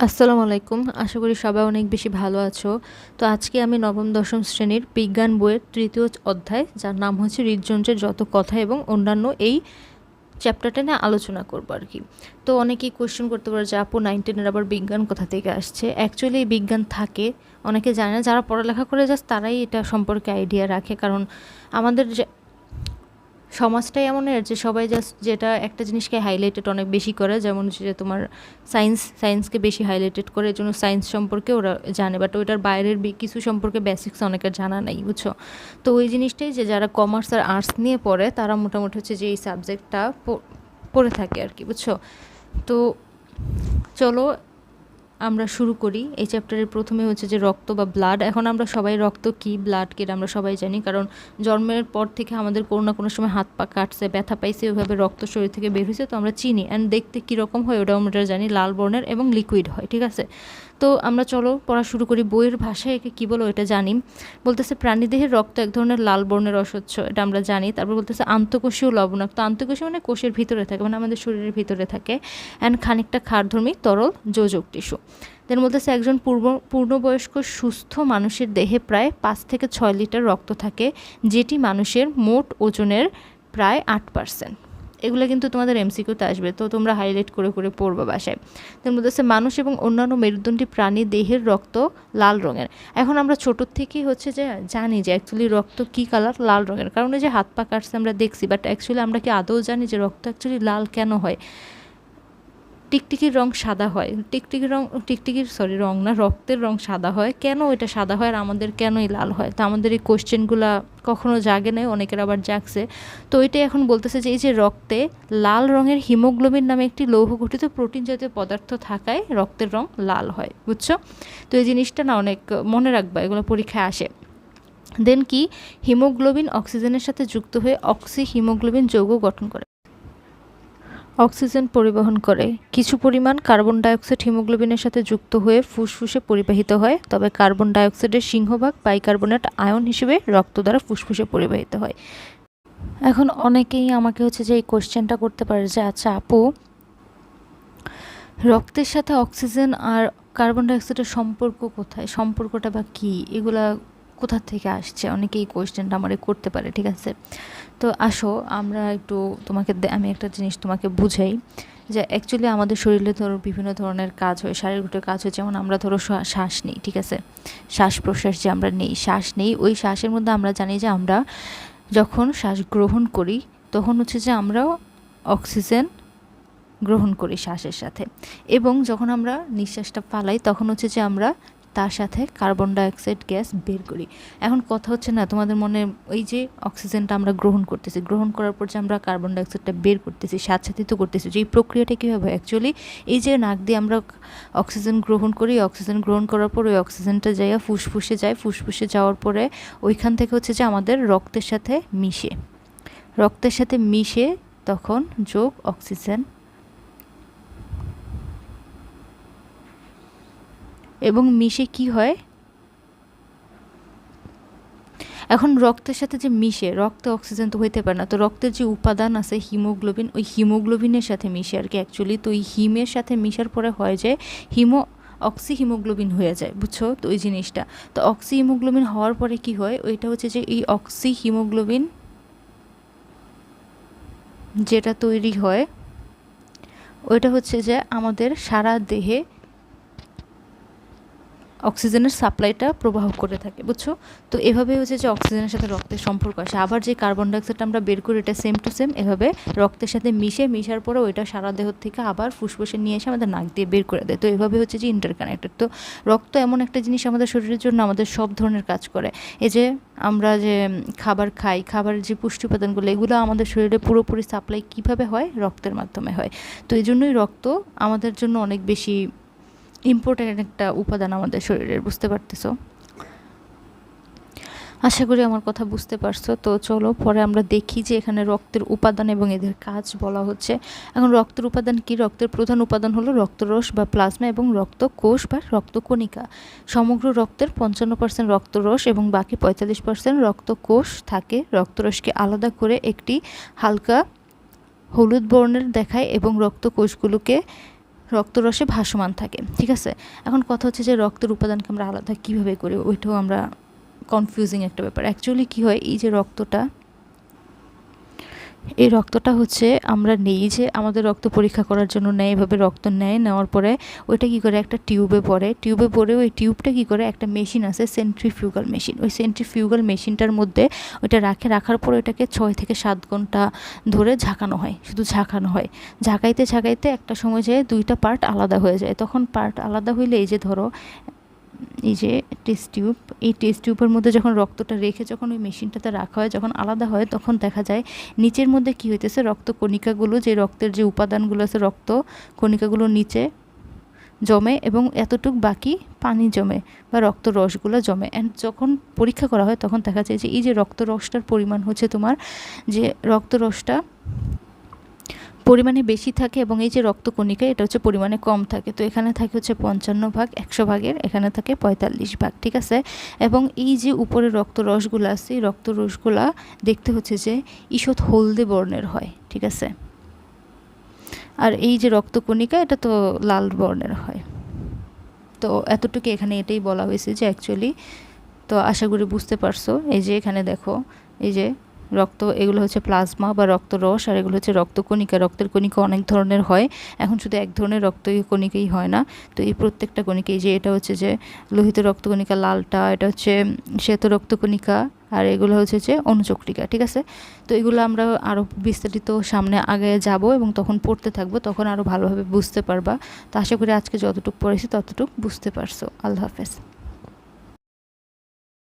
আসসালামু আলাইকুম। আশা করি সবাই অনেক বেশি ভালো আছো। তো আজকে আমি নবম, দশম শ্রেণির বিজ্ঞান বইয়ের তৃতীয় অধ্যায়, যার নাম হচ্ছে হৃদযন্ত্রের যত কথা এবং অন্যান্য এই চ্যাপ্টারটা নিয়ে আলোচনা করব আর কি। তো অনেকেই কোয়েশ্চেন করতে পারে যে, আপু নাইন টেনের আবার বিজ্ঞান কোথা থেকে আসছে? অ্যাকচুয়ালি এই বিজ্ঞান থাকে। অনেকে জানে না, যারা পড়ালেখা করে জাস্ট তারাই এটা সম্পর্কে আইডিয়া রাখে। কারণ আমাদের সমাজটাই এমন যে সবাই জাস্ট যেটা একটা জিনিসকে হাইলাইটেড অনেক বেশি করে, যেমন যে তোমার সায়েন্স সায়েন্সকে বেশি হাইলাইটেড করে এর জন্য সায়েন্স সম্পর্কে ওরা জানে বাট ওইটার বাইরের কিছু সম্পর্কে বেসিক্স অনেকের জানা নাই, বুঝছ? তো ওই জিনিসটাই যে যারা কমার্স আর আর্টস নিয়ে পড়ে, তারা মোটামুটি হচ্ছে যে এই সাবজেক্টটা পড়ে থাকে আর কি, বুঝছ? তো চলো আমরা শুরু করি। এই চ্যাপ্টারের প্রথমে হচ্ছে যে রক্ত বা ব্লাড এখন আমরা সবাই রক্ত কি ব্লাড কেটে আমরা সবাই জানি, কারণ জন্মের পর থেকে আমাদের কোনো না কোনো সময় হাত পা কাটছে, ব্যথা পাইছে, ওইভাবে রক্ত শরীর থেকে বের হয়েছে তো আমরা চিনি। অ্যান্ড দেখতে কীরকম হয় ওটাও আমরা জানি, লাল বর্ণের এবং লিকুইড হয়, ঠিক আছে? তো আমরা চলো পড়া শুরু করি বইয়ের ভাষায়, একে কী বলো এটা জানি। বলতেছে প্রাণীদেহের রক্ত এক ধরনের লাল বর্ণের অস্বচ্ছ, এটা আমরা জানি। তারপর বলতেছে আন্তঃকোষীয় লবণাক্ত। আন্তঃকোষীয় মানে কোষের ভিতরে থাকে মানে আমাদের শরীরের ভিতরে থাকে। অ্যান্ড খানিকটা খারধর্মী তরল যোজক টিস্যু। দেন বলতেছে একজন পূর্ব, পূর্ণবয়স্ক, সুস্থ মানুষের দেহে প্রায় পাঁচ থেকে ছয় লিটার রক্ত থাকে, যেটি মানুষের মোট ওজনের প্রায় আট পার্সেন্ট এগুলো কিন্তু তোমাদের এমসিকিউতে আসবে। তো তোমরা হাইলাইট করে করে পড়বে বাসায়। তার মধ্যে আছে মানুষ এবং অন্যান্য মেরুদণ্ডী প্রাণী, দেহের রক্ত লাল রঙের। এখন আমরা ছোটোর থেকেই হচ্ছে যে জানি যে অ্যাকচুয়ালি রক্ত কী কালার লাল রঙের। কারণ যে হাত পা কাটছে আমরা দেখছি বাট অ্যাকচুয়ালি আমরা কি আদৌ জানি যে রক্ত অ্যাকচুয়ালি লাল কেন হয়? টিকটিকির রং সাদা হয়। টিকটিকির রং, টিকটিকির সরি রং না, রক্তের রং সাদা হয়। কেন এটা সাদা হয় আর আমাদের কেনই লাল হয়? তো আমাদের এই কোশ্চেনগুলো কখনো জাগে নেই, অনেকের আবার জাগছে। তো এটাই এখন বলতেছে যে এই যে রক্তে লাল রঙের হিমোগ্লোবিন নামে একটি লৌহ গঠিত প্রোটিন জাতীয় পদার্থ থাকায় রক্তের রং লাল হয়, বুঝছ? তো এই জিনিসটা না অনেক মনে রাখবা, এগুলো পরীক্ষায় আসে। দেন কি? হিমোগ্লোবিন অক্সিজেনের সাথে যুক্ত হয়ে অক্সি হিমোগ্লোবিন যৌগ গঠন করে। অক্সিজেন পরিবহন করে। কিছু পরিমাণ কার্বন ডাইঅক্সাইড হিমোগ্লোবিনের সাথে যুক্ত হয়ে ফুসফুসে পরিবাহিত হয়, তবে কার্বন ডাইঅক্সাইডের সিংহভাগ বাইকার্বনেট আয়ন হিসেবে রক্ত দ্বারা ফুসফুসে পরিবাহিত হয়। এখন অনেকেই আমাকে হচ্ছে যে এই কোশ্চেনটা করতে পারে যে আচ্ছা আপু, রক্তের সাথে অক্সিজেন আর কার্বন ডাইঅক্সাইডের সম্পর্ক কোথায়? সম্পর্কটা বা কী? এগুলা কোথা থেকে আসছে? অনেকে এই কোয়েশ্চেনটা আমার করতে পারে, ঠিক আছে? তো আসো, আমরা একটু তোমাকে আমি একটা জিনিস তোমাকে বুঝাই যে অ্যাকচুয়ালি আমাদের শরীরে ধরো বিভিন্ন ধরনের কাজ হয়, শারীরিক কাজ হয়, যেমন আমরা ধরো শ্বাস নিই, ঠিক আছে? শ্বাস প্রশ্বাস যে আমরা নেই, শ্বাস নেই, ওই শ্বাসের মধ্যে আমরা জানি যে আমরা যখন শ্বাস গ্রহণ করি, তখন হচ্ছে যে আমরা অক্সিজেন গ্রহণ করি শ্বাসের সাথে। এবং যখন আমরা নিঃশ্বাসটা পালাই তখন হচ্ছে যে আমরা তার সাথে কার্বন ডাইঅক্সাইড গ্যাস বের করি। এখন কথা হচ্ছে না, তোমাদের মনে ওই যে অক্সিজেনটা আমরা গ্রহণ করতেছি, গ্রহণ করার পর যে আমরা কার্বন ডাইঅক্সাইডটা বের করতেছি সাথে তো করতেছি, যে এই প্রক্রিয়াটা কীভাবে? অ্যাকচুয়ালি এই যে নাক দিয়ে আমরা অক্সিজেন গ্রহণ করি অক্সিজেন গ্রহণ করার পর ওই অক্সিজেনটা যাইয়া ফুসফুসে যায়। ফুসফুসে যাওয়ার পরে ওইখান থেকে হচ্ছে যে আমাদের রক্তের সাথে মিশে। রক্তের সাথে মিশে তখন যোগ অক্সিজেন এবং মিশে কি হয়? এখন রক্তের সাথে যে মিশে, রক্তে অক্সিজেন তো হইতে পারে না। তো রক্তের যে উপাদান আছে হিমোগ্লোবিন, ওই হিমোগ্লোবিনের সাথে মিশে আর কি অ্যাকচুয়ালি তো ওই হিমের সাথে মিশার পরে হয় যে হিমো অক্সি হিমোগ্লোবিন হয়ে যায়, বুঝছ? তো ওই জিনিসটা। তো অক্সি হিমোগ্লোবিন হওয়ার পরে কি হয়? ওইটা হচ্ছে যে এই অক্সি হিমোগ্লোবিন যেটা তৈরি হয়, ওইটা হচ্ছে যে আমাদের সারা দেহে অক্সিজেনের সাপ্লাইটা প্রবাহ করে থাকে, বুঝছ? তো এভাবে হচ্ছে যে অক্সিজেনের সাথে রক্তের সম্পর্ক আসে। আবার যে কার্বন ডাইঅক্সাইডটা আমরা বের করি, এটা সেম টু সেম এভাবে রক্তের সাথে মিশে, মিশার পরে ওইটা সারা দেহ থেকে আবার ফুসফুসে নিয়ে এসে আমাদের নাক দিয়ে বের করে দেয়। তো এভাবে হচ্ছে যে ইন্টারকানেক্টেড তো রক্ত এমন একটা জিনিস আমাদের শরীরের জন্য আমাদের সব ধরনের কাজ করে। এই যে আমরা যে খাবার খাই, খাবারের যে পুষ্টি উপাদানগুলো, এগুলো আমাদের শরীরে পুরোপুরি সাপ্লাই কীভাবে হয়? রক্তের মাধ্যমে হয়। তো এই জন্যই রক্ত আমাদের জন্য অনেক বেশি ইম্পর্ট্যান্ট একটা উপাদান আমাদের শরীরের, বুঝতে পারতেছো? আশা করি আমার কথা বুঝতে পারছ। তো চলো, পরে আমরা দেখি যে এখানে রক্তের উপাদান এবং এদের কাজ বলা হচ্ছে। এখন রক্তের উপাদান কি? রক্তের প্রধান উপাদান হলো রক্তরস বা প্লাজমা এবং রক্তকোষ বা রক্তকণিকা। সমগ্র রক্তের পঞ্চান্ন পার্সেন্ট রক্তরস এবং বাকি পঁয়তাল্লিশ পার্সেন্ট রক্তকোষ থাকে। রক্তরসকে আলাদা করে একটি হালকা হলুদ বর্ণের দেখায় এবং রক্তকোষগুলোকে রক্তরসে ভাসমান থাকে, ঠিক আছে? এখন কথা হচ্ছে যে রক্তের উপাদানকে আমরা আলাদা কীভাবে করি? ওইটাও আমরা কনফিউজিং একটা ব্যাপার। অ্যাকচুয়ালি কী হয়, এই যে রক্তটা এই রক্তটা হচ্ছে আমরা নেই যে আমাদের রক্ত পরীক্ষা করার জন্য নেয়, এভাবে রক্ত নেয়, নেওয়ার পরে ওইটা কী করে একটা টিউবে পড়ে। টিউবে পড়ে ওই টিউবটা কী করে একটা মেশিন আছে সেন্ট্রিফিউগাল মেশিন ওই সেন্ট্রিফিউগাল মেশিনটার মধ্যে ওইটা রাখে, রাখার পরে ওইটাকে ছয় থেকে সাত ঘণ্টা ধরে ঝাঁকানো হয়, শুধু ঝাঁকানো হয়। ঝাঁকাইতে ঝাঁকাইতে একটা সময় যায় দুইটা পার্ট আলাদা হয়ে যায়। তখন পার্ট আলাদা হইলে এই যে ধরো এই যে টেস্ট টিউব এই টেস্ট টিউবের মধ্যে যখন রক্তটা রেখে যখন ওই মেশিনটাতে রাখা হয়, যখন আলাদা হয়, তখন দেখা যায় নিচের মধ্যে কী হইতেছে, রক্ত কণিকাগুলো যে রক্তের যে উপাদানগুলো আছে, রক্ত কণিকাগুলো নিচে জমে এবং এতটুক বাকি পানি জমে বা রক্ত রসগুলো জমে। অ্যান্ড যখন পরীক্ষা করা হয়, তখন দেখা যায় যে এই যে রক্ত রসটার পরিমাণ হচ্ছে তোমার, যে রক্ত রসটা পরিমাণে বেশি থাকে এবং এই যে রক্তকণিকা, এটা হচ্ছে পরিমাণে কম থাকে। তো এখানে থাকে হচ্ছে পঞ্চান্ন ভাগ, একশো ভাগের, এখানে থাকে পঁয়তাল্লিশ ভাগ, ঠিক আছে? এবং এই যে উপরে রক্ত রসগুলো আছে, এই রক্ত রসগুলা দেখতে হচ্ছে যে ঈষৎ হলদে বর্ণের হয়, ঠিক আছে? আর এই যে রক্তকণিকা, এটা তো লাল বর্ণের হয়। তো এতটুকু এখানে এটাই বলা হয়েছে যে অ্যাকচুয়ালি তো আশা করি বুঝতে পারছ। এই যে এখানে দেখো, এই যে রক্ত, এগুলো হচ্ছে প্লাজমা বা রক্তরস আর এগুলো হচ্ছে রক্তকণিকা। রক্তের কণিকা অনেক ধরনের হয়। এখন শুধু এক ধরনের রক্ত কণিকাই হয় না। তো এই প্রত্যেকটা কণিকাই যে, এটা হচ্ছে যে, লোহিত রক্তকণিকা, লালটা, এটা হচ্ছে শ্বেত রক্তকণিকা আর এগুলো হচ্ছে যে, অনুচক্রিকা, ঠিক আছে? তো এগুলো আমরা আরও বিস্তারিত সামনে আগে যাব এবং তখন পড়তে থাকব, তখন আরও ভালোভাবে বুঝতে পারবা। তো আশা করি আজকে যতটুকু পড়েছি ততটুকু বুঝতে পারছ। আল্লাহ হাফেজ।